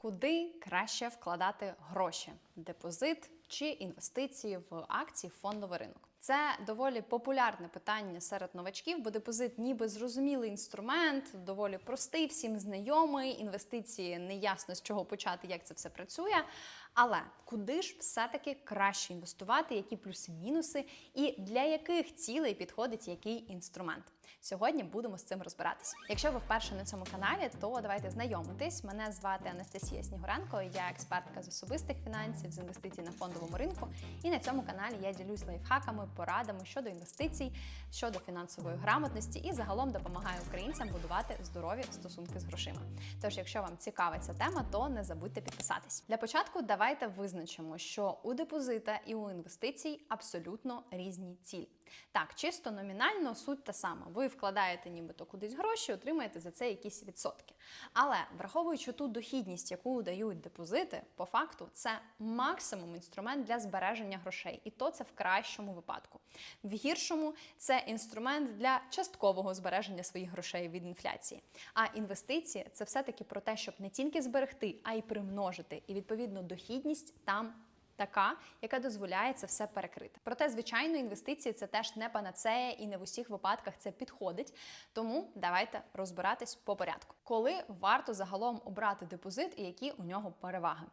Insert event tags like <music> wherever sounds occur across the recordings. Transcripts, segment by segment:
Куди краще вкладати гроші? Депозит чи інвестиції в акції фондовий ринок? Це доволі популярне питання серед новачків, бо депозит ніби зрозумілий інструмент, доволі простий, всім знайомий. Інвестиції не ясно з чого почати, як це все працює. Але куди ж все-таки краще інвестувати, які плюси-мінуси, і для яких цілей підходить який інструмент? Сьогодні будемо з цим розбиратись. Якщо ви вперше на цьому каналі, то давайте знайомитись. Мене звати Анастасія Снігуренко, я експертка з особистих фінансів, з інвестицій на фондовому ринку. І на цьому каналі я ділюсь лайфхаками, порадами щодо інвестицій, щодо фінансової грамотності і загалом допомагаю українцям будувати здорові стосунки з грошима. Тож, якщо вам цікава ця тема, то не забудьте підписатись. Для початку давайте визначимо, що у депозита і у інвестицій абсолютно різні цілі. Так, чисто номінально суть та сама. Ви вкладаєте нібито кудись гроші, отримаєте за це якісь відсотки. Але враховуючи ту дохідність, яку дають депозити, по факту це максимум інструмент для збереження грошей, і то це в кращому випадку. В гіршому це інструмент для часткового збереження своїх грошей від інфляції. А інвестиції це все-таки про те, щоб не тільки зберегти, а й примножити. І відповідно дохідність там така, яка дозволяє це все перекрити. Проте, звичайно, інвестиції це теж не панацея і не в усіх випадках це підходить. Тому давайте розбиратись по порядку. Коли варто загалом обрати депозит і які у нього переваги?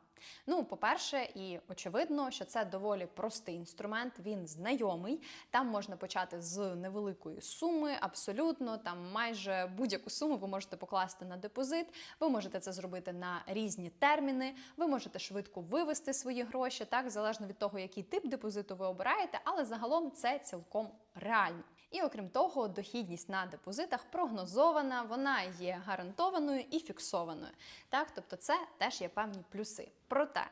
Ну, по-перше, і очевидно, що це доволі простий інструмент, він знайомий. Там можна почати з невеликої суми, абсолютно там майже будь-яку суму ви можете покласти на депозит. Ви можете це зробити на різні терміни. Ви можете швидко вивести свої гроші, так залежно від того, який тип депозиту ви обираєте, але загалом це цілком реально. І окрім того, дохідність на депозитах прогнозована, вона є гарантованою і фіксованою. Так, тобто, це теж є певні плюси. Проте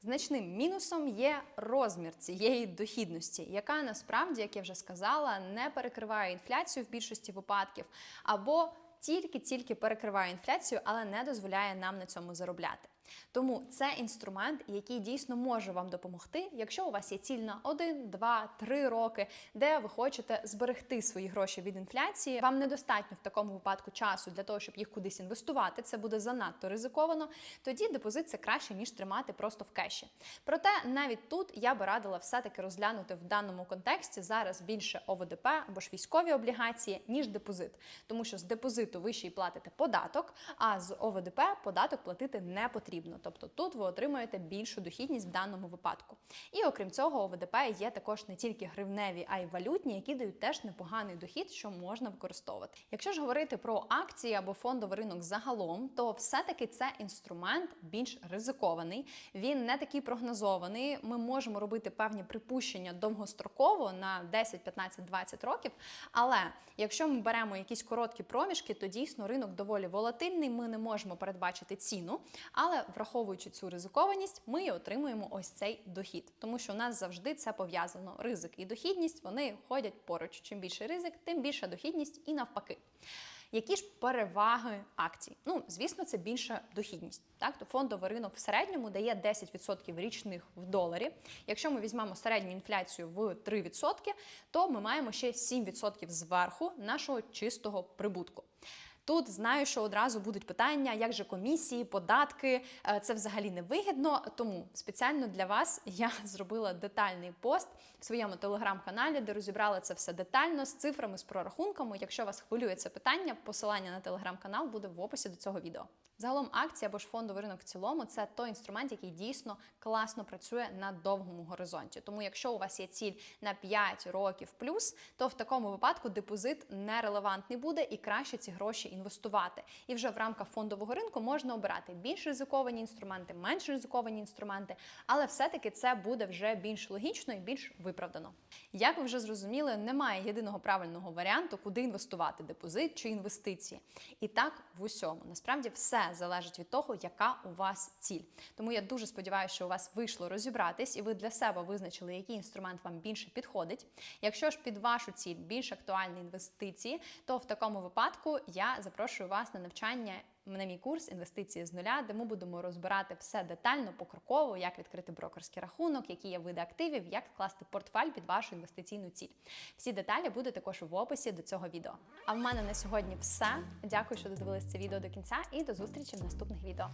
значним мінусом є розмір цієї дохідності, яка насправді, як я вже сказала, не перекриває інфляцію в більшості випадків, або тільки-тільки перекриває інфляцію, але не дозволяє нам на цьому заробляти. Тому це інструмент, який дійсно може вам допомогти, якщо у вас є ціль на 1, 2, 3 роки, де ви хочете зберегти свої гроші від інфляції. Вам недостатньо в такому випадку часу для того, щоб їх кудись інвестувати. Це буде занадто ризиковано. Тоді депозит це краще ніж тримати просто в кеші. Проте навіть тут я би радила все-таки розглянути в даному контексті зараз більше ОВДП або ж військові облігації, ніж депозит, тому що з депозиту ви ще й платите податок, а з ОВДП податок платити не потрібно потрібно. Тобто тут ви отримуєте більшу дохідність в даному випадку. І окрім цього, ОВДП є також не тільки гривневі, а й валютні, які дають теж непоганий дохід, що можна використовувати. Якщо ж говорити про акції або фондовий ринок загалом, то все-таки це інструмент більш ризикований, він не такий прогнозований. Ми можемо робити певні припущення довгостроково на 10, 15, 20 років. Але якщо ми беремо якісь короткі проміжки, то дійсно ринок доволі волатильний. Ми не можемо передбачити ціну. Але враховуючи цю ризикованість, ми і отримуємо ось цей дохід, тому що у нас завжди це пов'язано. Ризик і дохідність вони ходять поруч. Чим більше ризик, тим більша дохідність і навпаки. Які ж переваги акцій? Ну, звісно, це більша дохідність. Так, то фондовий ринок в середньому дає 10% річних в доларі. Якщо ми візьмемо середню інфляцію в 3%, то ми маємо ще 7% зверху нашого чистого прибутку. Тут знаю, що одразу будуть питання, як же комісії, податки, е, це взагалі не вигідно. Тому спеціально для вас <laughs> я зробила детальний пост в своєму телеграм-каналі, де розібрала це все детально з цифрами, з прорахунками. Якщо вас хвилює це питання, посилання на телеграм-канал буде в описі до цього відео. Загалом акції або ж фондовий ринок в цілому це той інструмент, який дійсно класно працює на довгому горизонті. Тому, якщо у вас є ціль на 5 років плюс, то в такому випадку депозит нерелевантний буде і краще ці гроші інвестувати. І вже в рамках фондового ринку можна обирати більш ризиковані інструменти, менш ризиковані інструменти, але все-таки це буде вже більш логічно і більш виправдано. Як ви вже зрозуміли, немає єдиного правильного варіанту, куди інвестувати депозит чи інвестиції. І так в усьому насправді все залежить від того, яка у вас ціль. Тому я дуже сподіваюся, що у вас вийшло розібратись, і ви для себе визначили, який інструмент вам більше підходить. Якщо ж під вашу ціль більш актуальні інвестиції, то в такому випадку я запрошую вас на навчання. На мій курс інвестиції з нуля, де ми будемо розбирати все детально, покроково, як відкрити брокерський рахунок, які є види активів, як скласти портфель під вашу інвестиційну ціль. Всі деталі будуть також в описі до цього відео. А в мене на сьогодні все. Дякую, що додивились це відео до кінця, і до зустрічі в наступних відео.